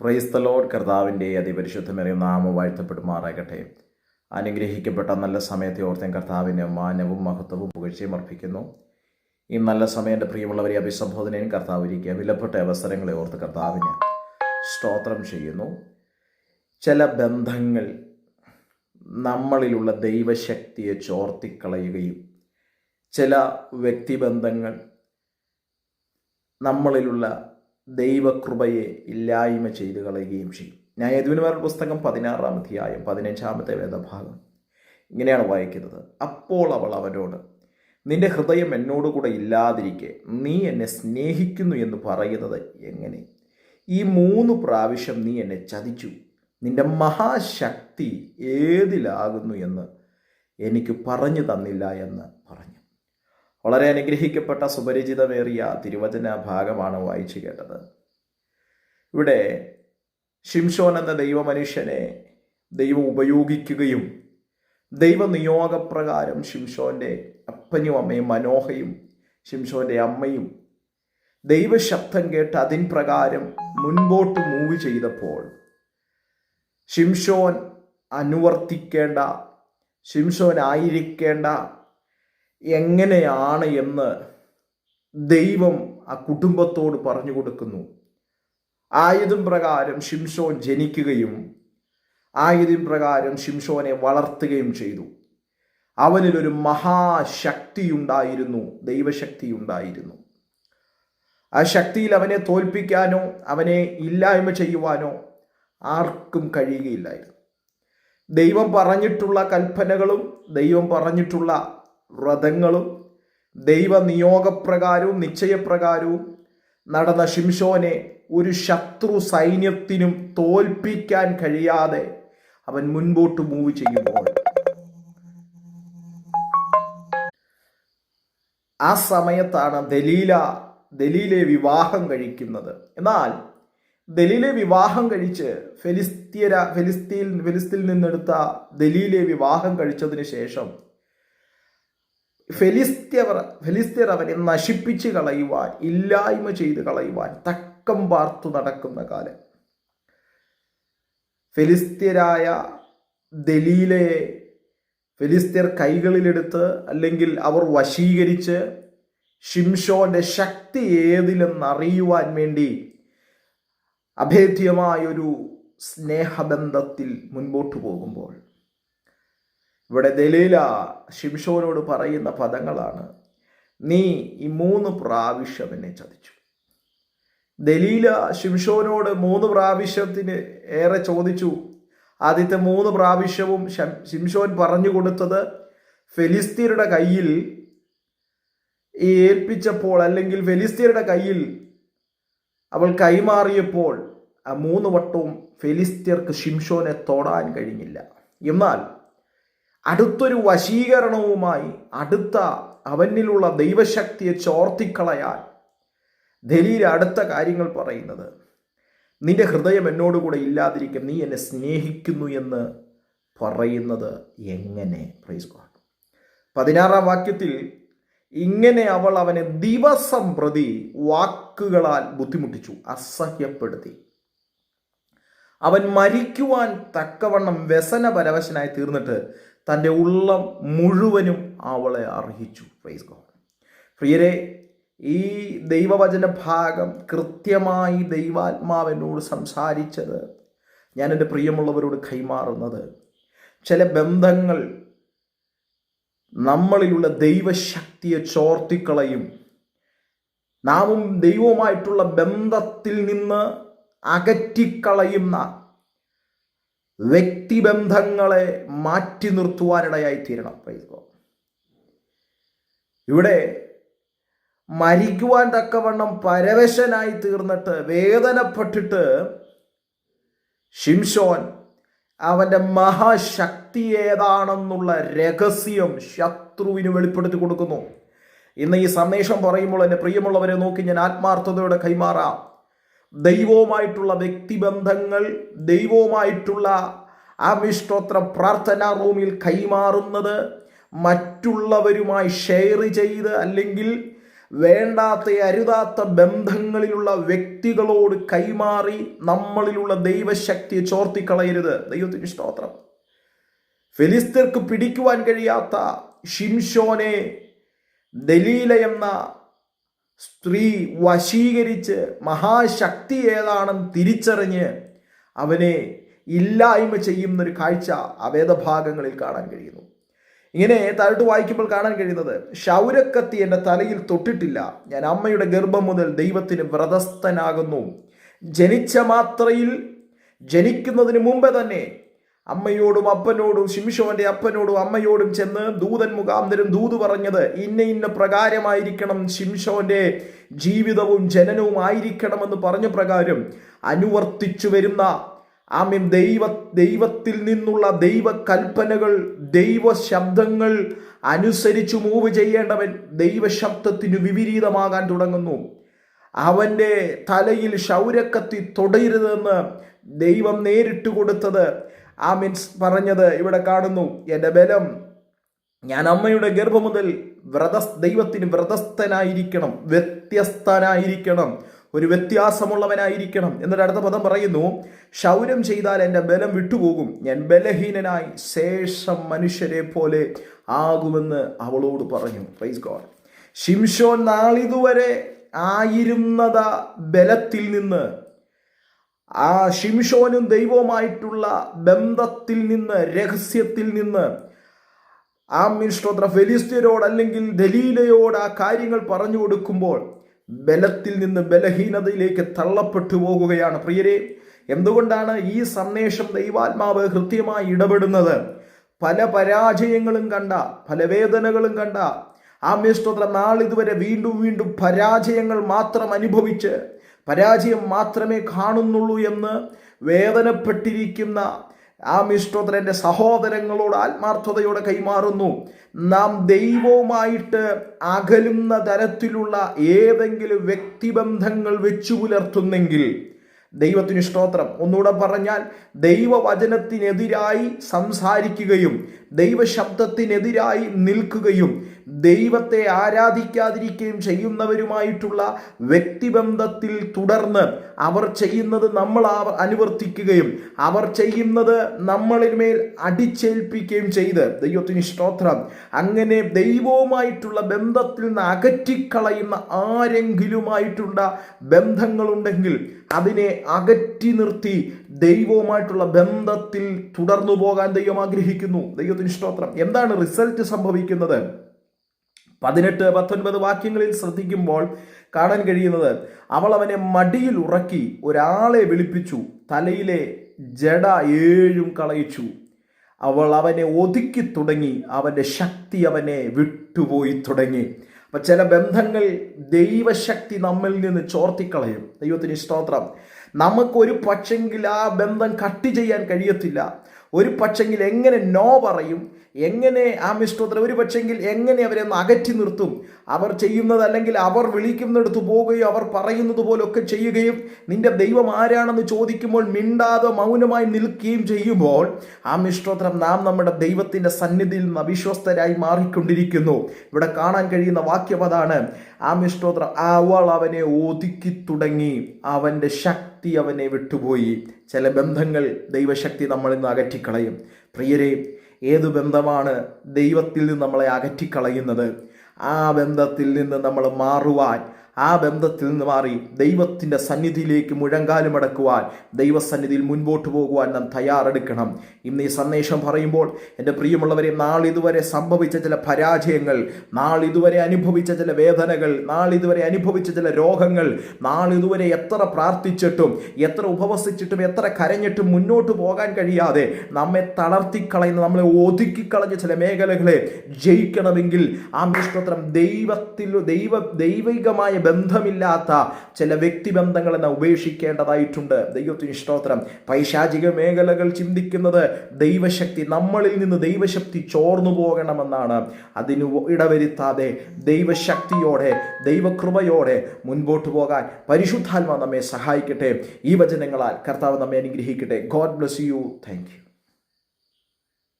Praise the Lord കർത്താവിന്റെ അതിപരിശുദ്ധമേറിയ നാമം വാഴ്ത്തപ്പെടുമാറാകട്ടെ. അനുഗ്രഹിക്കപ്പെട്ട നല്ല സമയത്തെ ഓർത്തേൻ കർത്താവിന് മാനവും മഹത്വവും പുകഴ്ചയും അർപ്പിക്കുന്നു. ഈ നല്ല സമയം എന്റെ പ്രിയമുള്ളവരെ അഭിസംബോധനയും കർത്താവ് ഇരിക്കുക വിലപ്പെട്ട അവസരങ്ങളെ ഓർത്ത് കർത്താവിന് സ്തോത്രം ചെയ്യുന്നു. ചില ബന്ധങ്ങൾ നമ്മളിലുള്ള ദൈവശക്തിയെ ചോർത്തിക്കളയുകയും ചില വ്യക്തിബന്ധങ്ങൾ നമ്മളിലുള്ള ദൈവകൃപയെ ഇല്ലായ്മ ചെയ്തു കളയുകയും ചെയ്യും. ന്യായാധിപന്മാരുടെ പുസ്തകം പതിനാറാം അധ്യായം പതിനഞ്ചാമത്തെ വേദഭാഗം. ഇങ്ങനെയാണ് വായിക്കുന്നത്. അപ്പോൾ അവൾ അവനോട് നിന്റെ ഹൃദയം എന്നോടുകൂടെ ഇല്ലാതിരിക്കെ നീ എന്നെ സ്നേഹിക്കുന്നു എന്ന് പറയുന്നത് എങ്ങനെ? ഈ മൂന്ന് പ്രാവശ്യം നീ എന്നെ ചതിച്ചു. നിന്റെ മഹാശക്തി ഏതിലാകുന്നു എന്ന് എനിക്ക് പറഞ്ഞു തന്നില്ല എന്ന് പറഞ്ഞു. വളരെ അനുഗ്രഹിക്കപ്പെട്ട സുപരിചിതമേറിയ തിരുവചന ഭാഗമാണ് വായിച്ചു കേട്ടത്. ഇവിടെ ഷിംഷോൻ എന്ന ദൈവമനുഷ്യനെ ദൈവം ഉപയോഗിക്കുകയും ദൈവനിയോഗപ്രകാരം ഷിംഷോന്റെ അപ്പനും അമ്മയും മനോഹയും ഷിംഷോന്റെ അമ്മയും ദൈവശബ്ദം കേട്ട് അതിൻ പ്രകാരം മുൻപോട്ട് മൂവ് ചെയ്തപ്പോൾ ഷിംഷോൻ അനുവർത്തിക്കേണ്ട ഷിംഷോൻ ആയിരിക്കേണ്ട എങ്ങനെയാണ് എന്ന് ദൈവം ആ കുടുംബത്തോട് പറഞ്ഞു കൊടുക്കുന്നു. ആയുധം പ്രകാരം ഷിംഷോൻ ജനിക്കുകയും ആയുധം പ്രകാരം ഷിംഷോനെ വളർത്തുകയും ചെയ്തു. അവനിലൊരു മഹാശക്തി ഉണ്ടായിരുന്നു ദൈവശക്തി ഉണ്ടായിരുന്നു. ആ ശക്തിയിൽ അവനെ തോൽപ്പിക്കാനോ അവനെ ഇല്ലായ്മ ചെയ്യുവാനോ ആർക്കും കഴിയുകയില്ലായിരുന്നു. ദൈവം പറഞ്ഞിട്ടുള്ള കൽപ്പനകളും ദൈവം പറഞ്ഞിട്ടുള്ള വ്രതങ്ങളും ദൈവ നിയോഗപ്രകാരവും നിശ്ചയപ്രകാരവും നടന്ന ഷിംഷോനെ ഒരു ശത്രു സൈന്യത്തിനും തോൽപ്പിക്കാൻ കഴിയാതെ അവൻ മുൻപോട്ട് മൂവ് ചെയ്യുമ്പോൾ. ആ സമയത്താണ് ദലീല ദലീലെ വിവാഹം കഴിക്കുന്നത്. എന്നാൽ ദലീലെ വിവാഹം കഴിച്ച് ഫെലിസ്തീര ഫെലിസ്തീൻ ഫെലിസ്തീനിൽ നിന്നെടുത്ത ദലീലെ വിവാഹം കഴിച്ചതിന് ശേഷം ഫെലിസ്ത്യർ ഫെലിസ്ത്യർ അവനെ നശിപ്പിച്ച് കളയുവാൻ ഇല്ലായ്മ ചെയ്ത് കളയുവാൻ തക്കം പാർത്തു നടക്കുന്ന കാലം. ഫെലിസ്ത്യരായ ദലീലയെ ഫെലിസ്ത്യർ കൈകളിലെടുത്ത് അല്ലെങ്കിൽ അവർ വശീകരിച്ച് ഷിംഷോന്റെ ശക്തി ഏതിലെന്നറിയുവാൻ വേണ്ടി അഭേദ്യമായൊരു സ്നേഹബന്ധത്തിൽ മുൻപോട്ട് പോകുമ്പോൾ ഇവിടെ ദലീല ശിംഷോനോട് പറയുന്ന പദങ്ങളാണ്. നീ ഈ മൂന്ന് പ്രാവശ്യം എന്നെ ചതിച്ചു. ദലീല ശിംഷോനോട് മൂന്ന് പ്രാവശ്യത്തിന് ഏറെ ചോദിച്ചു. ആദ്യത്തെ മൂന്ന് പ്രാവശ്യവും ശിംഷോൻ പറഞ്ഞു കൊടുത്തത് ഫെലിസ്തീനയുടെ കയ്യിൽ ഈ ഏൽപ്പിച്ചപ്പോൾ അല്ലെങ്കിൽ ഫെലിസ്തീനയുടെ കയ്യിൽ അവൾ കൈമാറിയപ്പോൾ ആ മൂന്ന് വട്ടവും ഫെലിസ്തീർക്ക് ശിംഷോനെ തൊടാൻ കഴിഞ്ഞില്ല. എന്നാൽ അടുത്തൊരു വശീകരണവുമായി അടുത്ത അവനിലുള്ള ദൈവശക്തിയെ ചോർത്തിക്കളയാൻ ദലീൽ അടുത്ത കാര്യങ്ങൾ പറയുന്നത്. നിന്റെ ഹൃദയം എന്നോടുകൂടെ ഇല്ലാതിരിക്കും നീ എന്നെ സ്നേഹിക്കുന്നു എന്ന് പറയുന്നത് എങ്ങനെ? പ്രൈസ് ഗോഡ് പതിനാറാം വാക്യത്തിൽ ഇങ്ങനെ അവൾ അവനെ ദിവസം പ്രതി വാക്കുകളാൽ ബുദ്ധിമുട്ടിച്ചു അസഹ്യപ്പെടുത്തി. അവൻ മരിക്കുവാൻ തക്കവണ്ണം വ്യസനപരവശനായി തീർന്നിട്ട് തന്റെ ഉള്ളം മുഴുവനും അവളെ അർഹിച്ചു. പ്രൈസ് ഗോഡ് പ്രിയരെ ഈ ദൈവവചന ഭാഗം കൃത്യമായി ദൈവാത്മാവിനോട് സംസാരിച്ചത് ഞാൻ എന്റെ പ്രിയമുള്ളവരോട് കൈമാറുന്നത് ചില ബന്ധങ്ങൾ നമ്മളിലുള്ള ദൈവശക്തിയെ ചോർത്തിക്കളയും നാമും ദൈവവുമായിട്ടുള്ള ബന്ധത്തിൽ നിന്ന് അകറ്റിക്കളയുന്ന വ്യക്തിബന്ധങ്ങളെ മാറ്റി നിർത്തുവാനിടയായി തീരണം. ഇവിടെ മരിക്കുവാൻ തക്കവണ്ണം പരവശനായി തീർന്നിട്ട് വേദനപ്പെട്ടിട്ട് ഷിംഷോൻ അവന്റെ മഹാശക്തി ഏതാണെന്നുള്ള രഹസ്യം ശത്രുവിന് വെളിപ്പെടുത്തി കൊടുക്കുന്നു. ഇന്ന് ഈ സന്ദേശം പറയുമ്പോൾ എന്റെ പ്രിയമുള്ളവരെ നോക്കി ഞാൻ ആത്മാർത്ഥതയോടെ കൈമാറാം. ദൈവവുമായിട്ടുള്ള വ്യക്തിബന്ധങ്ങൾ ദൈവവുമായിട്ടുള്ള ആ വിഷ്ടോത്ര പ്രാർത്ഥനാ റൂമിൽ കൈമാറുന്നത് മറ്റുള്ളവരുമായി ഷെയർ ചെയ്ത് അല്ലെങ്കിൽ വേണ്ടാത്ത അരുതാത്ത ബന്ധങ്ങളിലുള്ള വ്യക്തികളോട് കൈമാറി നമ്മളിലുള്ള ദൈവശക്തിയെ ചോർത്തിക്കളയരുത്. ദൈവത്തിന് സ്തോത്രം. ഫിലിസ്തീർക്ക് പിടിക്കുവാൻ കഴിയാത്ത ഷിംഷോനെ ദലീല എന്ന സ്ത്രീ വശീകരിച്ച് മഹാശക്തി ഏതാണെന്ന് തിരിച്ചറിഞ്ഞ് അവനെ ഇല്ലായ്മ ചെയ്യുന്നൊരു കാഴ്ച ആ വേദഭാഗങ്ങളിൽ കാണാൻ കഴിയുന്നു. ഇങ്ങനെ താഴോട്ട് വായിക്കുമ്പോൾ കാണാൻ കഴിയുന്നത് ക്ഷൗരക്കത്തി എന്റെ തലയിൽ തൊട്ടിട്ടില്ല. ഞാൻ അമ്മയുടെ ഗർഭം മുതൽ ദൈവത്തിന് വ്രതസ്ഥനാകുന്നു. ജനിച്ച മാത്രയിൽ ജനിക്കുന്നതിന് മുമ്പേ തന്നെ അമ്മയോടും അപ്പനോടും ശിംഷോന്റെ അപ്പനോടും അമ്മയോടും ചെന്ന് ദൂതൻ മുഖാന്തരം ദൂത് പറഞ്ഞത് ഇന്ന ഇന്ന പ്രകാരമായിരിക്കണം ശിംഷോന്റെ ജീവിതവും ജനനവും ആയിരിക്കണമെന്ന് പറഞ്ഞ പ്രകാരം അനുവർത്തിച്ചു വരുന്ന ആമീൻ ദൈവ ദൈവത്തിൽ നിന്നുള്ള ദൈവ കൽപ്പനകൾ ദൈവ ശബ്ദങ്ങൾ അനുസരിച്ച് മൂവ് ചെയ്യേണ്ടവൻ ദൈവശബ്ദത്തിന് വിപരീതമാകാൻ തുടങ്ങുന്നു. അവന്റെ തലയിൽ ശൗരക്കത്തി തുടരുതെന്ന് ദൈവം നേരിട്ട് കൊടുത്തത് ആ മീൻസ് പറഞ്ഞത് ഇവിടെ കാണുന്നു. എന്റെ ബലം ഞാൻ അമ്മയുടെ ഗർഭം മുതൽ വ്രത ദൈവത്തിന് വ്രതസ്ഥനായിരിക്കണം. വ്യത്യസ്തനായിരിക്കണം. ഒരു വ്യത്യാസമുള്ളവനായിരിക്കണം. എന്നൊരു അടുത്ത പദം പറയുന്നു ശൗര്യം ചെയ്താൽ എന്റെ ബലം വിട്ടുപോകും. ഞാൻ ബലഹീനനായി ശേഷം മനുഷ്യരെ പോലെ ആകുമെന്ന് അവളോട് പറഞ്ഞു. പ്രൈസ് ഗോഡ് ഷിംഷോൻ നാളിതുവരെ ആയിരുന്നത ബലത്തിൽ നിന്ന്. ആ ഷിംഷോനും ദൈവവുമായിട്ടുള്ള ബന്ധത്തിൽ നിന്ന് രഹസ്യത്തിൽ നിന്ന് ആ മിൻസ്തോത്ര ഫെലിസ്തീനോട് അല്ലെങ്കിൽ ദലീലയോട് ആ കാര്യങ്ങൾ പറഞ്ഞു കൊടുക്കുമ്പോൾ ബലത്തിൽ നിന്ന് ബലഹീനതയിലേക്ക് തള്ളപ്പെട്ടു പോകുകയാണ്. പ്രിയരെ എന്തുകൊണ്ടാണ് ഈ സന്ദേശം ദൈവാത്മാവ് കൃത്യമായി ഇടപെടുന്നത്? പല പരാജയങ്ങളും കണ്ട പല വേദനകളും കണ്ട ആ മിസ്തോത്ര നാളിതുവരെ വീണ്ടും വീണ്ടും പരാജയങ്ങൾ മാത്രം അനുഭവിച്ച് പരാജയം മാത്രമേ കാണുന്നുള്ളൂ എന്ന് വേദനപ്പെട്ടിരിക്കുന്ന ആ മിഷ്ടോദരന്റെ സഹോദരങ്ങളോട് ആത്മാർത്ഥതയോടെ കൈമാറുന്നു. നാം ദൈവവുമായിട്ട് അകലുന്ന തരത്തിലുള്ള ഏതെങ്കിലും വ്യക്തിബന്ധങ്ങൾ വെച്ചു പുലർത്തുന്നെങ്കിൽ ദൈവത്തിന് സ്തോത്രം. ഒന്നുകൂടെ പറഞ്ഞാൽ ദൈവവചനത്തിനെതിരായി സംസാരിക്കുകയും ദൈവശബ്ദത്തിനെതിരായി നിൽക്കുകയും ദൈവത്തെ ആരാധിക്കാതിരിക്കുകയും ചെയ്യുന്നവരുമായിട്ടുള്ള വ്യക്തിബന്ധത്തിൽ തുടർന്ന് അവർ ചെയ്യുന്നത് നമ്മൾ അനുവർത്തിക്കുകയും അവർ ചെയ്യുന്നത് നമ്മളിന്മേൽ അടിച്ചേൽപ്പിക്കുകയും ചെയ്ത് ദൈവത്തിന് സ്തോത്രം. അങ്ങനെ ദൈവവുമായിട്ടുള്ള ബന്ധത്തിൽ നിന്ന് അകറ്റിക്കളയുന്ന ആരെങ്കിലുമായിട്ടുള്ള ബന്ധങ്ങളുണ്ടെങ്കിൽ അതിനെ അകറ്റി നിർത്തി ദൈവവുമായിട്ടുള്ള ബന്ധത്തിൽ തുടർന്നു പോകാൻ ദൈവം ആഗ്രഹിക്കുന്നു. ദൈവത്തിന് സ്തോത്രം. എന്താണ് റിസൾട്ട് സംഭവിക്കുന്നത്? പതിനെട്ട് പത്തൊൻപത് വാക്യങ്ങളിൽ ശ്രദ്ധിക്കുമ്പോൾ കാണാൻ കഴിയുന്നത് അവൾ അവനെ മടിയിൽ ഉറക്കി ഒരാളെ വിളിപ്പിച്ചു തലയിലെ ജഡ ഏഴും കളയിച്ചു. അവൾ അവനെ ഒതുക്കി തുടങ്ങി അവന്റെ ശക്തി അവനെ വിട്ടുപോയി തുടങ്ങി. അപ്പം ചില ബന്ധങ്ങൾ ദൈവശക്തി നമ്മിൽ നിന്ന് ചോർത്തിക്കളയും. ദൈവത്തിന് സ്തോത്രം. നമുക്കൊരു പക്ഷെങ്കിൽ ആ ബന്ധം കട്ട് ചെയ്യാൻ കഴിയത്തില്ല. ഒരു പക്ഷെങ്കിൽ എങ്ങനെ നോ പറയും? എങ്ങനെ ആ മിസ്റ്റോത്ര ഒരു പക്ഷെങ്കിൽ എങ്ങനെ അവരെ ഒന്ന് അകറ്റി നിർത്തും? അവർ ചെയ്യുന്നത് അല്ലെങ്കിൽ അവർ വിളിക്കുന്നിടത്ത് പോവുകയോ അവർ പറയുന്നത് പോലൊക്കെ ചെയ്യുകയും നിന്റെ ദൈവം ആരാണെന്ന് ചോദിക്കുമ്പോൾ മിണ്ടാതെ മൗനമായി നിൽക്കുകയും ചെയ്യുമ്പോൾ ആ മിഷ്ടോത്രം നാം നമ്മുടെ ദൈവത്തിന്റെ സന്നിധിയിൽ നിന്ന് അവിശ്വസ്തരായി മാറിക്കൊണ്ടിരിക്കുന്നു. ഇവിടെ കാണാൻ കഴിയുന്ന വാക്യം അതാണ്. ആ മിഷ്ടോത്രം അവൾ അവനെ ഒതുക്കി തുടങ്ങി. അവന്റെ ശക്തി അവനെ വിട്ടുപോയി. ചില ബന്ധങ്ങൾ ദൈവശക്തി നമ്മളിൽ നിന്ന് അകറ്റിക്കളയും. പ്രിയരെ ഏത് ബന്ധമാണ് ദൈവത്തിൽ നിന്ന് നമ്മളെ അകറ്റിക്കളയുന്നത്? ആ ബന്ധത്തിൽ നിന്ന് നമ്മൾ മാറുവാൻ ആ ബന്ധത്തിൽ നിന്ന് മാറി ദൈവത്തിന്റെ സന്നിധിയിലേക്ക് മുഴങ്കാലും അടക്കുവാൻ ദൈവസന്നിധിയിൽ മുൻപോട്ട് പോകുവാൻ നാം തയ്യാറെടുക്കണം. ഇന്ന് ഈ സന്ദേശം പറയുമ്പോൾ എന്റെ പ്രിയമുള്ളവരെ നാളിതുവരെ സംഭവിച്ച ചില പരാജയങ്ങൾ നാളിതുവരെ അനുഭവിച്ച ചില വേദനകൾ നാളിതുവരെ അനുഭവിച്ച ചില രോഗങ്ങൾ നാളിതുവരെ എത്ര പ്രാർത്ഥിച്ചിട്ടും എത്ര ഉപവസിച്ചിട്ടും എത്ര കരഞ്ഞിട്ടും മുന്നോട്ട് പോകാൻ കഴിയാതെ നമ്മെ തളർത്തിക്കളയുന്ന നമ്മളെ ഒതുക്കിക്കളഞ്ഞ ചില മേഖലകളെ ജയിക്കണമെങ്കിൽ ആ മിഷ്ടത്രം ദൈവത്തിൽ ദൈവ ദൈവികമായ ബന്ധമില്ലാത്ത ചില വ്യക്തിബന്ധങ്ങൾ എന്ന ഉപേക്ഷിക്കേണ്ടതായിട്ടുണ്ട്. ദൈവത്തിന് സ്തോത്രം. പൈശാചിക മേഖലകൾ ചിന്തിക്കുന്നത് ദൈവശക്തി നമ്മളിൽ നിന്ന് ദൈവശക്തി ചോർന്നു പോകണമെന്നാണ്. അതിന് ഇടവരുത്താതെ ദൈവശക്തിയോടെ ദൈവകൃപയോടെ മുൻപോട്ട് പോകാൻ പരിശുദ്ധാത്മ നമ്മെ സഹായിക്കട്ടെ. ഈ വചനങ്ങളാൽ കർത്താവ് നമ്മെ അനുഗ്രഹിക്കട്ടെ. God bless you. താങ്ക്